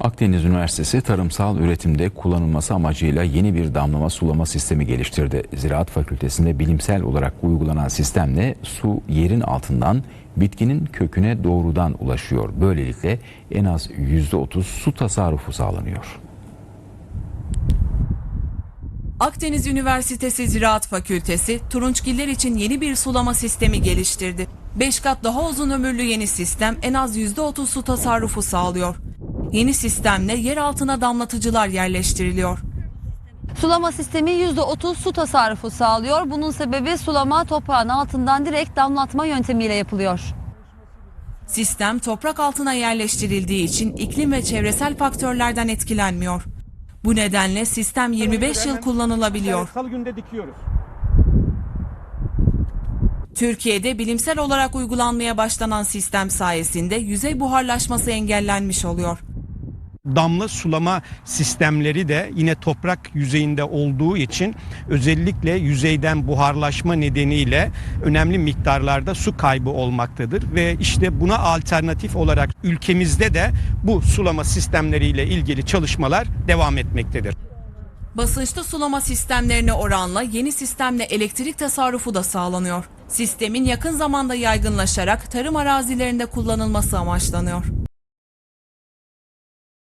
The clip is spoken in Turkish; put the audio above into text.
Akdeniz Üniversitesi tarımsal üretimde kullanılması amacıyla yeni bir damlama sulama sistemi geliştirdi. Ziraat Fakültesi'nde bilimsel olarak uygulanan sistemle su yerin altından bitkinin köküne doğrudan ulaşıyor. Böylelikle en az %30 su tasarrufu sağlanıyor. Akdeniz Üniversitesi Ziraat Fakültesi turunçgiller için yeni bir sulama sistemi geliştirdi. 5 kat daha uzun ömürlü yeni sistem en az %30 su tasarrufu sağlıyor. Yeni sistemle yer altına damlatıcılar yerleştiriliyor. Sulama sistemi %30 su tasarrufu sağlıyor. Bunun sebebi sulama toprağın altından direkt damlatma yöntemiyle yapılıyor. Sistem toprak altına yerleştirildiği için iklim ve çevresel faktörlerden etkilenmiyor. Bu nedenle sistem 25 yıl kullanılabiliyor. Salı günde dikiyoruz. Türkiye'de bilimsel olarak uygulanmaya başlanan sistem sayesinde yüzey buharlaşması engellenmiş oluyor. Damla sulama sistemleri de yine toprak yüzeyinde olduğu için özellikle yüzeyden buharlaşma nedeniyle önemli miktarlarda su kaybı olmaktadır ve işte buna alternatif olarak ülkemizde de bu sulama sistemleriyle ilgili çalışmalar devam etmektedir. Basınçlı sulama sistemlerine oranla yeni sistemle elektrik tasarrufu da sağlanıyor. Sistemin yakın zamanda yaygınlaşarak tarım arazilerinde kullanılması amaçlanıyor.